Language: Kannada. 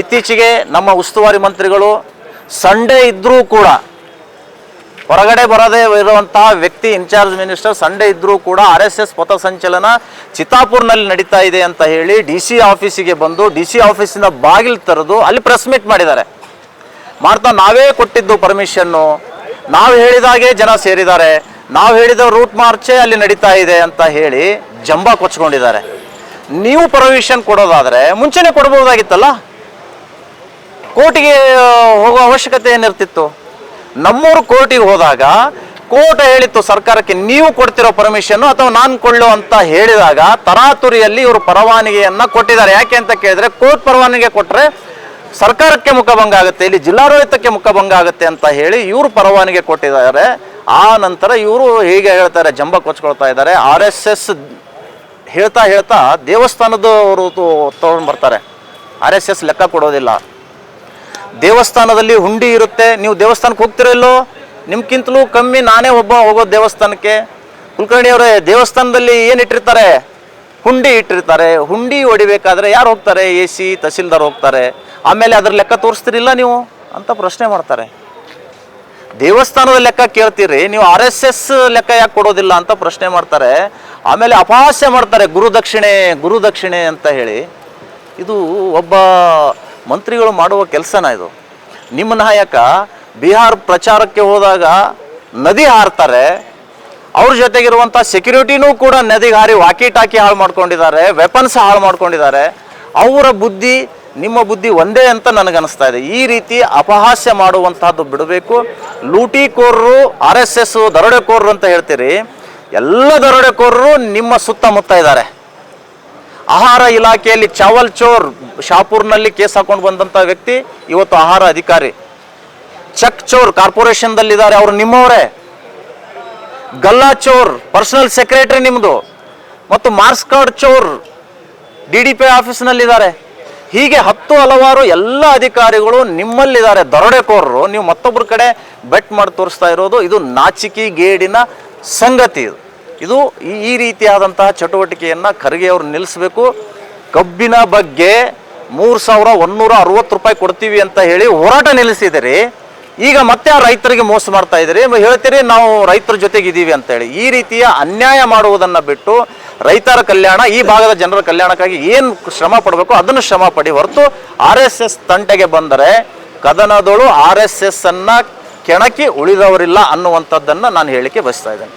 ಇತ್ತೀಚೆಗೆ ನಮ್ಮ ಉಸ್ತುವಾರಿ ಮಂತ್ರಿಗಳು ಸಂಡೇ ಇದ್ದರೂ ಕೂಡ ಹೊರಗಡೆ ಬರದೇ ಇರುವಂತಹ ವ್ಯಕ್ತಿ ಇನ್ಚಾರ್ಜ್ ಮಿನಿಸ್ಟರ್ ಸಂಡೇ ಇದ್ದರೂ ಕೂಡ ಆರ್ ಎಸ್ ಎಸ್ ಪಥಸಂಚಲನ ಚಿತ್ತಾಪುರ್ನಲ್ಲಿ ನಡೀತಾ ಇದೆ ಅಂತ ಹೇಳಿ ಡಿ ಸಿ ಆಫೀಸಿಗೆ ಬಂದು ಡಿ ಸಿ ಆಫೀಸಿನ ಬಾಗಿಲು ತೆರೆದು ಅಲ್ಲಿ ಪ್ರೆಸ್ ಮೀಟ್ ಮಾಡಿದ್ದಾರೆ. ಮಾಡ್ತಾ ನಾವೇ ಕೊಟ್ಟಿದ್ದು ಪರ್ಮಿಷನ್ನು. ನಾವು ಹೇಳಿದಾಗೆ ಜನ ಸೇರಿದ್ದಾರೆ. ನಾವು ಹೇಳಿದ ರೂಟ್ ಮಾರ್ಚೇ ಅಲ್ಲಿ ನಡೀತಾ ಇದೆ ಅಂತ ಹೇಳಿ ಜಂಬ ಕೊಚ್ಕೊಂಡಿದ್ದಾರೆ. ನೀವು ಪರ್ಮಿಷನ್ ಕೊಡೋದಾದರೆ ಮುಂಚೆನೇ ಕೊಡ್ಬೋದಾಗಿತ್ತಲ್ಲ? ಕೋರ್ಟಿಗೆ ಹೋಗೋ ಅವಶ್ಯಕತೆ ಏನಿರ್ತಿತ್ತು? ನಮ್ಮೂರು ಕೋರ್ಟಿಗೆ ಹೋದಾಗ, ಕೋರ್ಟ್ ಹೇಳಿತ್ತು ಸರ್ಕಾರಕ್ಕೆ ನೀವು ಕೊಡ್ತಿರೋ ಪರ್ಮಿಷನ್ ಅಥವಾ ನಾನು ಕೊಳ್ಳು ಅಂತ ಹೇಳಿದಾಗ ತರಾತುರಿಯಲ್ಲಿ ಇವರು ಪರವಾನಗಿಯನ್ನ ಕೊಟ್ಟಿದ್ದಾರೆ. ಯಾಕೆ ಅಂತ ಕೇಳಿದ್ರೆ, ಕೋರ್ಟ್ ಪರವಾನಿಗೆ ಕೊಟ್ಟರೆ ಸರ್ಕಾರಕ್ಕೆ ಮುಖಭಂಗ ಆಗುತ್ತೆ, ಇಲ್ಲಿ ಜಿಲ್ಲಾಡಳಿತಕ್ಕೆ ಮುಖಭಂಗ ಆಗುತ್ತೆ ಅಂತ ಹೇಳಿ ಇವರು ಪರವಾನಿಗೆ ಕೊಟ್ಟಿದ್ದಾರೆ. ಆ ನಂತರ ಇವರು ಹೀಗೆ ಹೇಳ್ತಾರೆ, ಜಂಬ ಕೊಚ್ಕೊಳ್ತಾ ಇದ್ದಾರೆ. ಆರ್ ಎಸ್ ಎಸ್ ಹೇಳ್ತಾ ಹೇಳ್ತಾ ದೇವಸ್ಥಾನದವರು ತೊಗೊಂಡು ಬರ್ತಾರೆ ಆರ್ ಎಸ್ ಎಸ್ ಲೆಕ್ಕ ಕೊಡೋದಿಲ್ಲ. ದೇವಸ್ಥಾನದಲ್ಲಿ ಹುಂಡಿ ಇರುತ್ತೆ. ನೀವು ದೇವಸ್ಥಾನಕ್ಕೆ ಹೋಗ್ತಿರೋ ಇಲ್ಲೋ? ನಿಮ್ಗಿಂತಲೂ ಕಮ್ಮಿ ನಾನೇ ಒಬ್ಬ ಹೋಗೋದು ದೇವಸ್ಥಾನಕ್ಕೆ. ಕುಲಕರ್ಣಿ ಅವರೇ, ದೇವಸ್ಥಾನದಲ್ಲಿ ಏನು ಇಟ್ಟಿರ್ತಾರೆ? ಹುಂಡಿ ಇಟ್ಟಿರ್ತಾರೆ. ಹುಂಡಿ ಹೊಡಿಬೇಕಾದ್ರೆ ಯಾರು ಹೋಗ್ತಾರೆ? ಎ ಸಿ, ತಹಸೀಲ್ದಾರ್ ಹೋಗ್ತಾರೆ. ಆಮೇಲೆ ಅದ್ರ ಲೆಕ್ಕ ತೋರಿಸ್ತಿರಿಲ್ಲ ನೀವು? ಅಂತ ಪ್ರಶ್ನೆ ಮಾಡ್ತಾರೆ. ದೇವಸ್ಥಾನದ ಲೆಕ್ಕ ಕೇಳ್ತೀರಿ, ನೀವು ಆರ್ ಎಸ್ ಎಸ್ ಲೆಕ್ಕ ಯಾಕೆ ಕೊಡೋದಿಲ್ಲ ಅಂತ ಪ್ರಶ್ನೆ ಮಾಡ್ತಾರೆ. ಆಮೇಲೆ ಅಪಹಾಸ್ಯ ಮಾಡ್ತಾರೆ, ಗುರುದಕ್ಷಿಣೆ ಗುರುದಕ್ಷಿಣೆ ಅಂತ ಹೇಳಿ. ಇದು ಒಬ್ಬ ಮಂತ್ರಿಗಳು ಮಾಡುವ ಕೆಲಸನ ಇದು. ನಿಮ್ಮ ನಾಯಕ ಬಿಹಾರ್ ಪ್ರಚಾರಕ್ಕೆ ಹೋದಾಗ ನದಿ ಹಾರ್ತಾರೆ, ಅವ್ರ ಜೊತೆಗಿರುವಂಥ ಸೆಕ್ಯೂರಿಟಿನೂ ಕೂಡ ನದಿಗೆ ಹಾರಿ ವಾಕಿ ಟಾಕಿ ಹಾಳು ಮಾಡ್ಕೊಂಡಿದ್ದಾರೆ ವೆಪನ್ಸ್ ಹಾಳು ಮಾಡ್ಕೊಂಡಿದ್ದಾರೆ. ಅವರ ಬುದ್ಧಿ, ನಿಮ್ಮ ಬುದ್ಧಿ ಒಂದೇ ಅಂತ ನನಗನ್ನಿಸ್ತಾ ಇದೆ. ಈ ರೀತಿ ಅಪಹಾಸ್ಯ ಮಾಡುವಂತಹದ್ದು ಬಿಡಬೇಕು. ಲೂಟಿಕೋರರು, ಆರ್ ಎಸ್ ಎಸ್ ದರೋಡೆಕೋರರು ಅಂತ ಹೇಳ್ತೀರಿ. ಎಲ್ಲ ದರೋಡೆಕೋರರು ನಿಮ್ಮ ಸುತ್ತಮುತ್ತ ಇದ್ದಾರೆ. ಆಹಾರ ಇಲಾಖೆಯಲ್ಲಿ ಚಾವಲ್ ಚೋರ್ ಶಾಪುರ್ನಲ್ಲಿ ಕೇಸ್ ಹಾಕೊಂಡು ಬಂದಂಥ ವ್ಯಕ್ತಿ, ಇವತ್ತು ಆಹಾರ ಅಧಿಕಾರಿ. ಚಕ್ ಚೋರ್ ಕಾರ್ಪೊರೇಷನ್ದಲ್ಲಿದ್ದಾರೆ ಅವರು ನಿಮ್ಮವರೇ. ಗಲ್ಲಾ ಚೋರ್ ಪರ್ಸನಲ್ ಸೆಕ್ರೆಟರಿ ನಿಮ್ಮದು ಮತ್ತು ಮಾರ್ಕ್ಸ್ ಕಾರ್ಡ್ ಚೋರ್ ಡಿ ಡಿ ಪಿ ಆಫೀಸ್ನಲ್ಲಿದ್ದಾರೆ. ಹೀಗೆ ಹತ್ತು ಹಲವಾರು ಎಲ್ಲ ಅಧಿಕಾರಿಗಳು ನಿಮ್ಮಲ್ಲಿದ್ದಾರೆ. ದರೋಡೆಕೋರರು, ನೀವು ಮತ್ತೊಬ್ಬರ ಕಡೆ ಬೆಟ್ ಮಾಡಿ ತೋರಿಸ್ತಾ ಇರೋದು, ಇದು ನಾಚಿಕೆ ಗೇಡಿನ ಸಂಗತಿ ಇದು. ಇದು ಈ- ರೀತಿಯಾದಂತಹ ಚಟುವಟಿಕೆಯನ್ನು ಖರ್ಗೆ ಅವರು ನಿಲ್ಲಿಸಬೇಕು ಕಬ್ಬಿನ ಬಗ್ಗೆ ಮೂರು ಸಾವಿರ ಒನ್ನೂರ ಅರವತ್ತು ರೂಪಾಯಿ ಕೊಡ್ತೀವಿ ಅಂತ ಹೇಳಿ ಹೋರಾಟ ನಿಲ್ಲಿಸಿದಿರಿ. ಈಗ ಮತ್ತೆ ಆ ರೈತರಿಗೆ ಮೋಸ ಮಾಡ್ತಾ ಇದ್ದೀರಿ ಹೇಳ್ತೀರಿ, ನಾವು ರೈತರ ಜೊತೆಗೆ ಇದ್ದೀವಿ ಅಂತೇಳಿ ಈ ರೀತಿಯ ಅನ್ಯಾಯ ಮಾಡುವುದನ್ನು ಬಿಟ್ಟು ರೈತರ ಕಲ್ಯಾಣ, ಈ ಭಾಗದ ಜನರ ಕಲ್ಯಾಣಕ್ಕಾಗಿ ಏನು ಶ್ರಮ ಪಡಬೇಕು ಅದನ್ನು ಶ್ರಮ ಪಡಿ. ಹೊರತು ಆರ್ ಎಸ್ ಎಸ್ ತಂಟೆಗೆ ಬಂದರೆ ಕದನದೋಳು ಆರ್ ಎಸ್ ಎಸ್ ಅನ್ನ ಕೆಣಕಿ ಉಳಿದವರಿಲ್ಲ ಅನ್ನುವಂಥದ್ದನ್ನು ನಾನು ಹೇಳಿಕೆ ಬಯಸ್ತಾ ಇದ್ದೇನೆ.